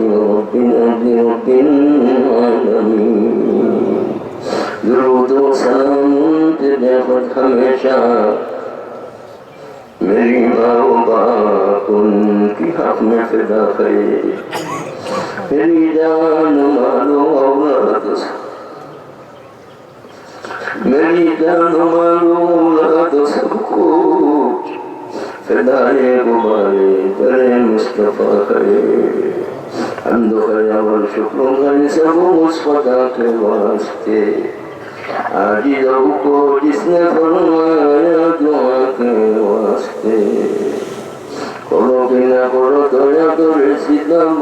ربنا برب العالمين. درود و سلام تیرے پر ہمیشہ میری ماں و باپ ان کی حق میں فدا خیر میری جان مالو أولاد میری جان مالو أولاد سب کچھ فدائے گبارے ترے مصطفیٰ. অন্ধকারে আবার শুক্রকারী সব মুসপাতা বাঁচতে আজি যাব কৃষ্ণে ফরমায়া তোমাকে বাঁচতে করো কিনা করো দয়া করে সীতাম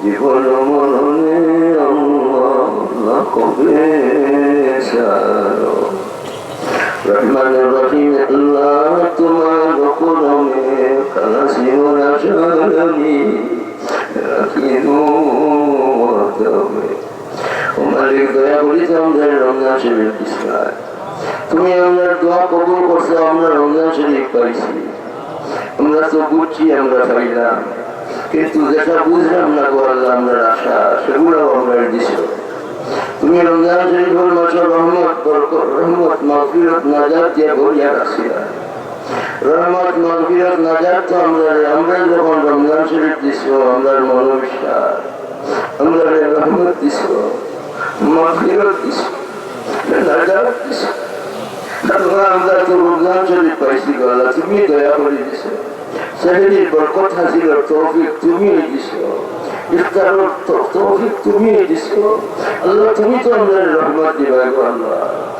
জীবন মননে আল্লাহ কবে রহমান রহিম আল্লাহ তোমার গোপরমে কালাসিম রাজানি মালিক করিতে শরীফ বিস্তার তুমি আমার দোয়া কবুল আমরা তো বুঝছি আমরা পাইলাম কিন্তু যেটা বুঝলাম না গো আমরা আশা সেগুলো আমরা দিছ তুমি রমজান শরীফের মাসে রহমত রহমত মাগফিরত, নাজাত দিয়ে ভরিয়া রাখছিলা রহমত মাগফিরত নাজাত তো আমরা আমরা যখন রমজান শরীফ দিছ, আমরা মনোবিশ্বাস, আমরা রহমত দিছ, মাগফিরত দিছ নাজাত তুমি দয়া করে দিছো। সেহেরির বরকত তুমি দিছো। ইফতারের তৌফিক তুমি দিছো। আল্লাহ, তুমি তো আমরা রহমত দিবা আল্লাহ।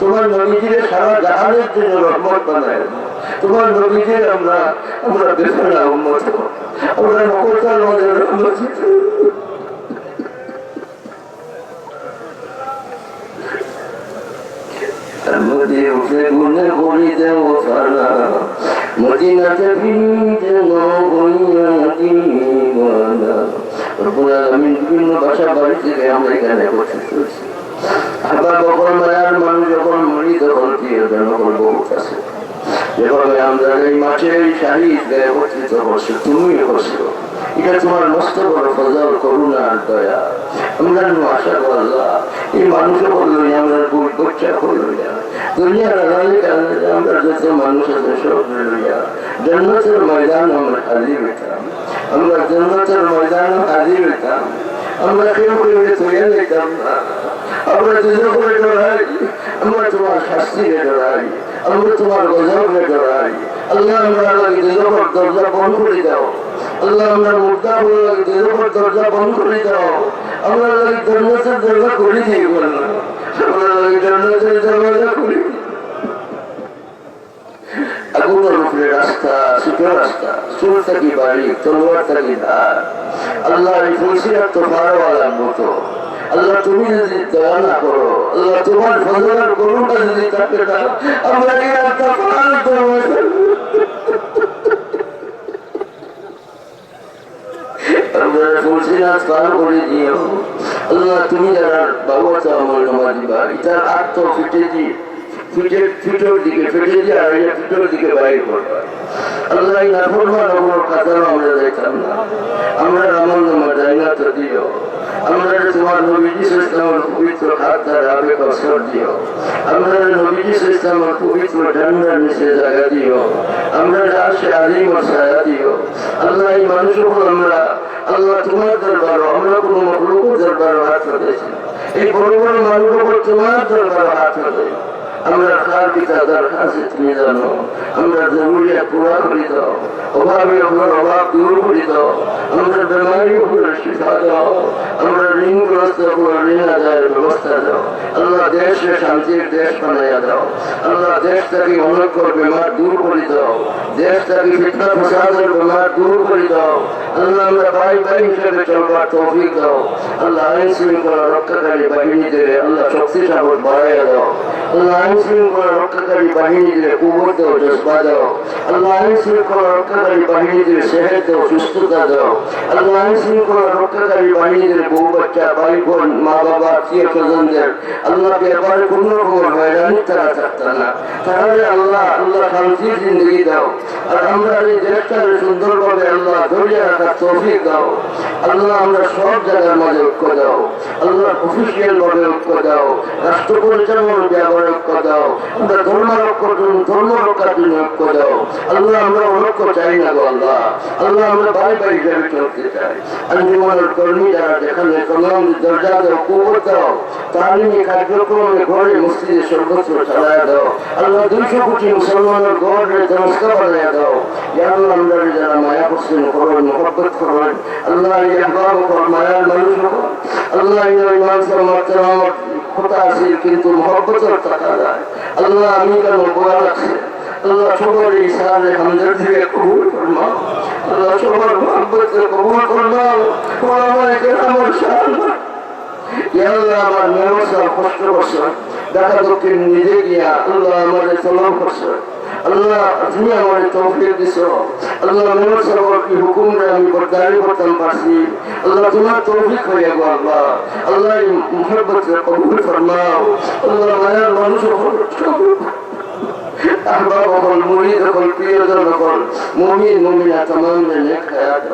তোমার নদীদের সারা জাহানের জন্য রহমত বানায়। তোমার নদীদের আমরা আমরা বেফানা উন্মত আমরা নকলতার মধ্যে রহমত বিভিন্ন ভাষা বাড়ি আমরা এখানে আবার মানুষ যখন মরি তখন প্রিয়জন করব আছে যেভাবে আমরা এই মাঠের শাহিদ একত্রিত করছি তুমি করছ এটা তোমার মস্ত বড় ফজল করুণা আর দয়া আমরা আশা করলাম এই মানুষ করল আমরা বুট বচ্চা করল দুনিয়ার আগামী কারণে আমরা যত মানুষ আছে সব লইয়া জন্মতের ময়দান আমরা হাজির হইতাম। আমরা জন্মতের ময়দান হাজির হইতাম। আমরা কেউ কেউ তৈরি হইতাম না। তোমার শাস্তিকে ডরাই আমরা তোমার গজবকে ডরাই আল্লাহ আমরা দুজন দরজা বন্ধ করে দাও। আল্লাহ আমরা লাগে দুজন দরজা বন্ধ করে দাও। আমরা লাগে জন্মতের দরজা করে দিয়ে বললাম। আমরা লাগে জন্মতের দরজা উপরে রাস্তা ছোট রাস্তা আল্লাহ আল্লাহ তুমি যদি দয়া না করো, আল্লাহ তোমার ফজলের করুণা যদি থাকে না আমরা এই রাস্তা পার করব? আমরা ফুলসিরাত পার করে দিও আমার এই নামা যাই না। তো দিও আমরা তোমার নবীজি ইসলামের পবিত্র হাত দ্বারা আবেগ অসর দিও। আমরা নবীজি ইসলামের পবিত্র ঠান্ডার নিচে জায়গা দিও। আমরা আসে আলিম ছায়া দিও। আল্লাহ এই উপর আমরা, আল্লাহ তোমার দরবার, আমরা কোনো মকলুক দরবার হাত হতেছি এই বড় বড় উপর তোমার দরবার হাত হতে আমরা খার পিতা দরখাস্ত তুমি জানো আমরা জরুরিয়া পুরা করে দাও অভাবে ওপর অভাব দূর করে দাও আমরা বেমারি উপর শিখা দাও। আমরা ঋণগ্রস্ত উপর ঋণ আদায়ের ব্যবস্থা দাও। আল্লাহ দেশে শান্তির দেশ বানাইয়া দাও। আল্লাহ দেশ থেকে অনেক বেমার দূর করে দাও। দেশ থেকে ফিতনা ফসাদের বেমার দূর করে দাও। আল্লাহ, আমরা ভাই ভাই হিসেবে চলবার তৌফিক দাও। আল্লাহ আইন শৃঙ্খলা রক্ষাকারী বাহিনীদের আল্লাহ শক্তি সাগর বাড়াইয়া দাও। আল্লাহ আইন শৃঙ্খলা রক্ষাকারী বাহিনীদের কুবর দাও, জজবা দাও। আল্লাহ আইন শৃঙ্খলা রক্ষাকারী বাহিনীদের সেহেদ দাও, সুস্থতা দাও। আল্লাহ আইন শৃঙ্খলা রক্ষাকারী বাহিনীদের বউ বাচ্চা, ভাই বোন, মা বাবা আত্মীয় স্বজনদের আল্লাহ রাষ্ট্র পরিচালনার ব্যাপারে ঐক্য দাও। আমরা ধর্ম জন্য ধর্ম রক্ষার জন্য ঐক্য দাও। আল্লাহ, আমরা অনৈক্য চাই না গো আল্লাহ। আমরা আমরা কথা আছে, কিন্তু মহব্বতের টাকা যায়। আল্লাহ আমি কেন কষ্ট করছে। দেখা দক্ষিণ নিজে গিয়া আল্লাহ আমার চলাও করছে। আল্লাহ তুমি আমার তৌফিক দিছ। আল্লাহ মেয়সা কি হুকুম রে আমি বরদারি করতাম পারছি। আল্লাহ তোমার তৌফিক হয়ে গো আল্লাহ। আল্লাহ মোহব্বত কবুল ফরমাও। আল্লাহ মায়ার মানুষ আহবাব হল মুরিদ হল প্রিয়জন হল মুমিন মুমিনা তমাম में नेक हयात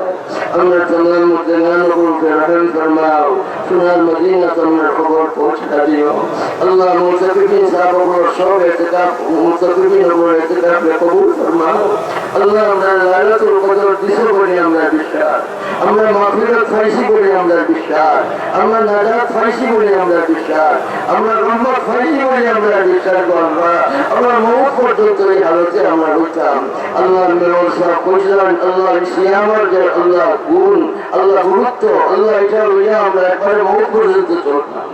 अमर तमाम मुद्दगान को उनके रहम फरमाओ सुनार मदीना तमर खबर पहुंचा दियो अल्लाह मुसफिकिन साहब को शौक एहतिकाफ मुसफिकिन को एहतिकाफ में कबूल फरमाओ अल्लाह हमारा लालत और कदर दिसो को नियम में विश्वास আমরা মাগফিরাত পাইছি বলে আমরা বিশ্বাস। আমরা নাজাত পাইছি বলে আমরা বিশ্বাস। আমরা রহমত পাইছি বলে আমরা বিশ্বাস করব আমরা মৌত পর্যন্ত এই হালতে আমরা রইতাম। আল্লাহ মেয়র সাহেব কইছিলেন আল্লাহ সিয়ামার যে আল্লাহ গুণ, আল্লাহ গুরুত্ব, আল্লাহ এটা লইয়া আমরা একবারে মৌত পর্যন্ত চলতাম।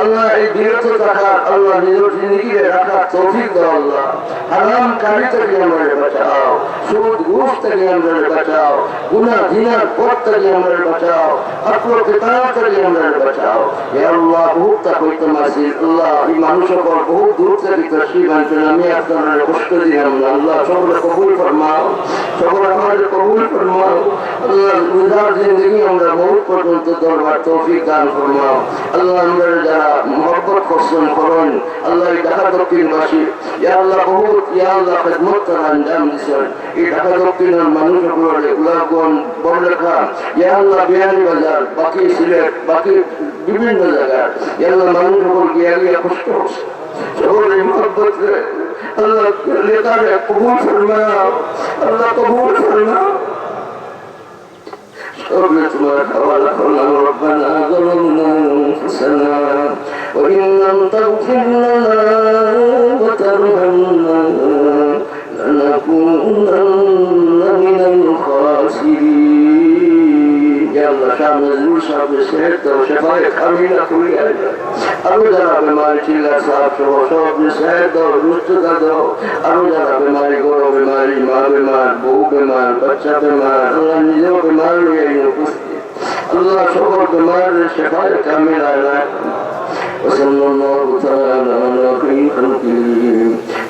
আল্লাহ এই বিরত থাকা আল্লাহ নিজের জিন্দগি রাখার তৌফিক দাও আল্লাহ। হারাম কারি থেকে আমরা বাঁচাও। সুদ, ঘুষ থেকে আমরা বাঁচাও। গুনা দিনার পথ থেকে আমাদের বাঁচাও। আকল কিতাব থেকে আমরা বাঁচাও। এ আল্লাহ বহুত তা কইতে মাসি আল্লাহ এই বিভিন্ন জায়গায়। اولیاء خوش ہو شعور محبت سے اللہ لیتا ہے قبول فرمایا اللہ قبول فرما ربنا تبارك ربنا ظلمنا انفسنا وان لم تغفر لنا मंजूर साहब ने सेहत करो शफाए खरमीना खुली है अनु जरा बीमारी चिल्ला साहब से हो सो अपनी सेहत दो रुस्त कर दो अनु जरा बीमारी गोरो बीमारी माँ बीमार बहू बीमार बच्चा बीमार अल्लाह निजों बीमार हो गई कुछ अल्लाह सबको बीमार शफाए खरमीना है وصلى الله تعالى على خير خلقه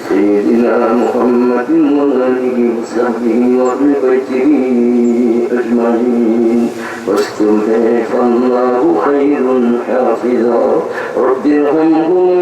سيدنا محمد وآله وصحبه وأهل بيته أجمعين واسكنهم فالله خير حافظا. رب ارحمهم